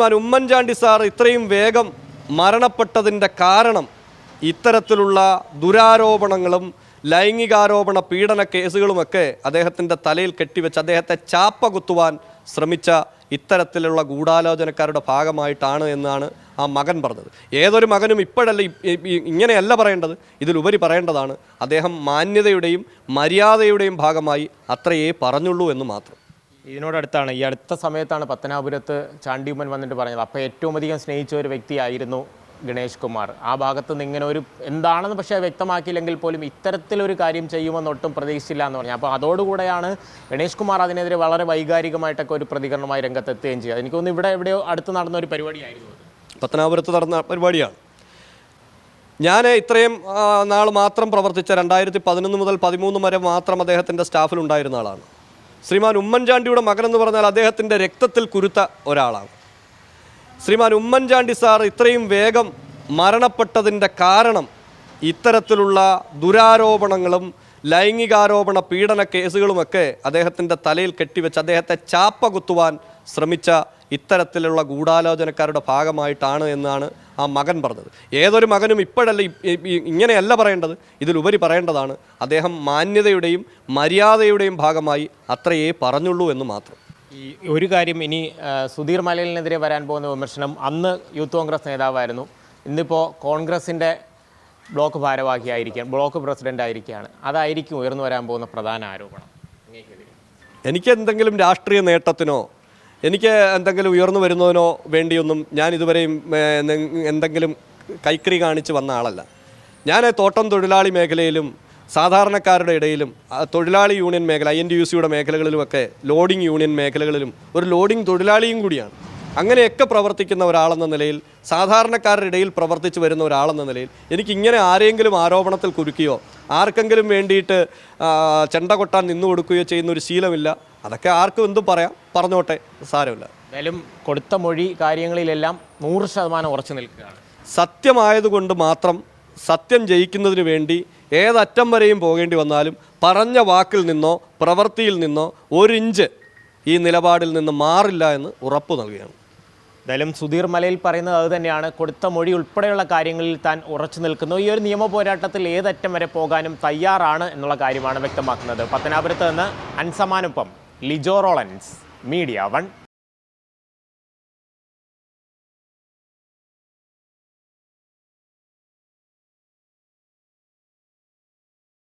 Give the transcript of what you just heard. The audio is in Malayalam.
ശ്രീമാൻ ഉമ്മൻചാണ്ടി സാർ ഇത്രയും വേഗം മരണപ്പെട്ടതിന്റെ കാരണം ഇത്തരത്തിലുള്ള ദുരാരോപണങ്ങളും ലൈംഗികാരോപണ പീഡന കേസുകളുമൊക്കെ അദ്ദേഹത്തിന്റെ തലയിൽ കെട്ടിവെച്ച് അദ്ദേഹത്തെ ചാപ്പ കുത്തുവാൻ ശ്രമിച്ച ഇത്തരത്തിലുള്ള ഗൂഢാലോചനക്കാരുടെ ഭാഗമായിട്ടാണ് എന്നാണ് ആ മകൻ പറഞ്ഞത്. ഏതൊരു മകനും ഇപ്പോഴല്ല ഇങ്ങനെയല്ല പറയേണ്ടത്. ഇതിലുപരി പറയേണ്ടതാണ് അദ്ദേഹം മാന്യതയുടെയും മര്യാദയുടെയും ഭാഗമായി അത്രയേ പറഞ്ഞുള്ളൂ എന്ന് മാത്രം. ഇതിനോടടുത്താണ് ഈ അടുത്ത സമയത്താണ് പത്തനാപുരത്ത് ചാണ്ടിയുമ്മൻ വന്നിട്ട് പറഞ്ഞത്. അപ്പോൾ ഏറ്റവും അധികം സ്നേഹിച്ച ഒരു വ്യക്തിയായിരുന്നു ഗണേഷ് കുമാർ. ആ ഭാഗത്ത് നിന്ന് ഇങ്ങനെ ഒരു എന്താണെന്ന് പക്ഷേ വ്യക്തമാക്കിയില്ലെങ്കിൽ പോലും ഇത്തരത്തിലൊരു കാര്യം ചെയ്യുമെന്ന് ഒട്ടും പ്രതീക്ഷിച്ചില്ല എന്ന് പറഞ്ഞു. അപ്പോൾ അതോടുകൂടെയാണ് ഗണേഷ് കുമാർ അതിനെതിരെ വളരെ വൈകാരികമായിട്ടൊക്കെ ഒരു പ്രതികരണമായി രംഗത്തെത്തുകയും ചെയ്തത്. എനിക്ക് തോന്നുന്നു ഇവിടെ എവിടെയോ അടുത്ത് നടന്ന ഒരു പരിപാടിയായിരുന്നു പത്തനാപുരത്ത് നടന്ന പരിപാടിയാണ്. ഞാൻ ഇത്രയും നാൾ മാത്രം പ്രവർത്തിച്ച രണ്ടായിരത്തി പതിനൊന്ന് മുതൽ പതിമൂന്ന് വരെ മാത്രം അദ്ദേഹത്തിന്റെ സ്റ്റാഫിൽ ഉണ്ടായിരുന്ന ആളാണ്. ശ്രീമാൻ ഉമ്മൻചാണ്ടിയുടെ മകനെന്ന് പറഞ്ഞാൽ അദ്ദേഹത്തിന്റെ രക്തത്തിൽ കുരുത്ത ഒരാളാണ്. ശ്രീമാൻ ഉമ്മൻചാണ്ടി സാർ ഇത്രയും വേഗം മരണപ്പെട്ടതിന്റെ കാരണം ഇത്തരത്തിലുള്ള ദുരാരോപണങ്ങളും ലൈംഗികാരോപണ പീഡന കേസുകളുമൊക്കെ അദ്ദേഹത്തിന്റെ തലയിൽ കെട്ടിവെച്ച് അദ്ദേഹത്തെ ചാപ്പ കുത്തുവാൻ ശ്രമിച്ച ഇത്തരത്തിലുള്ള ഗൂഢാലോചനക്കാരുടെ ഭാഗമായിട്ടാണ് എന്നാണ് ആ മകൻ പറഞ്ഞത്. ഏതൊരു മകനും ഇപ്പോഴല്ല ഇങ്ങനെയല്ല പറയേണ്ടത്. ഇതിലുപരി പറയേണ്ടതാണ് അദ്ദേഹം മാന്യതയുടെയും മര്യാദയുടെയും ഭാഗമായി അത്രയേ പറഞ്ഞുള്ളൂ എന്ന് മാത്രം. ഈ ഒരു കാര്യം ഇനി സുധീർ മലയിലിനെതിരെ വരാൻ പോകുന്ന വിമർശനം അന്ന് യൂത്ത് കോൺഗ്രസ് നേതാവായിരുന്നു. ഇന്നിപ്പോൾ കോൺഗ്രസിന്റെ ബ്ലോക്ക് ഭാരവാഹിയായിരിക്കാം ബ്ലോക്ക് പ്രസിഡന്റ് ആയിരിക്കുകയാണ് അതായിരിക്കും ഉയർന്നു വരാൻ പോകുന്ന പ്രധാന ആരോപണം. എനിക്കെന്തെങ്കിലും എനിക്ക് എന്തെങ്കിലും രാഷ്ട്രീയ നേട്ടത്തിനോ എനിക്ക് എന്തെങ്കിലും ഉയർന്നു വരുന്നതിനോ വേണ്ടിയൊന്നും ഞാൻ ഇതുവരെയും എന്തെങ്കിലും കൈക്കറി കാണിച്ച് വന്ന ആളല്ല. ഞാൻ തോട്ടം തൊഴിലാളി മേഖലയിലും സാധാരണക്കാരുടെ ഇടയിലും തൊഴിലാളി യൂണിയൻ മേഖല ഐ എൻ ഡി യു സിയുടെ മേഖലകളിലുമൊക്കെ ലോഡിംഗ് യൂണിയൻ മേഖലകളിലും ഒരു ലോഡിംഗ് തൊഴിലാളിയും കൂടിയാണ്. അങ്ങനെയൊക്കെ പ്രവർത്തിക്കുന്ന ഒരാളെന്ന നിലയിൽ സാധാരണക്കാരുടെ ഇടയിൽ പ്രവർത്തിച്ചു വരുന്ന ഒരാളെന്ന നിലയിൽ എനിക്ക് ഇങ്ങനെ ആരെങ്കിലും ആരോപണത്തിൽ കുരുക്കുകയോ ആർക്കെങ്കിലും വേണ്ടിയിട്ട് ചെണ്ട കൊട്ടാൻ നിന്നു കൊടുക്കുകയോ ചെയ്യുന്ന ഒരു ശീലമില്ല. അതൊക്കെ ആർക്കും എന്തും പറയാം. പറഞ്ഞോട്ടെ സാരമില്ല. എന്തായാലും കൊടുത്ത മൊഴി കാര്യങ്ങളിലെല്ലാം നൂറ് ശതമാനം ഉറച്ചു നിൽക്കുകയാണ്. സത്യമായതുകൊണ്ട് മാത്രം സത്യം ജയിക്കുന്നതിന് വേണ്ടി ഏതറ്റം വരെയും പോകേണ്ടി വന്നാലും പറഞ്ഞ വാക്കിൽ നിന്നോ പ്രവൃത്തിയിൽ നിന്നോ ഒരിഞ്ച് ഈ നിലപാടിൽ നിന്ന് മാറില്ല എന്ന് ഉറപ്പു നൽകുകയാണ്. എന്തായാലും സുധീർ മലയിൽ പറയുന്നത് അത് തന്നെയാണ്. കൊടുത്ത മൊഴി ഉൾപ്പെടെയുള്ള കാര്യങ്ങളിൽ താൻ ഉറച്ചു നിൽക്കുന്നു. ഈ ഒരു നിയമ പോരാട്ടത്തിൽ ഏതറ്റം വരെ പോകാനും തയ്യാറാണ് എന്നുള്ള കാര്യമാണ് വ്യക്തമാക്കുന്നത്. പത്തനാപുരത്ത് നിന്ന് അൻസമാനൊപ്പം ലിജോ റോളൻസ് മീഡിയ വൺ.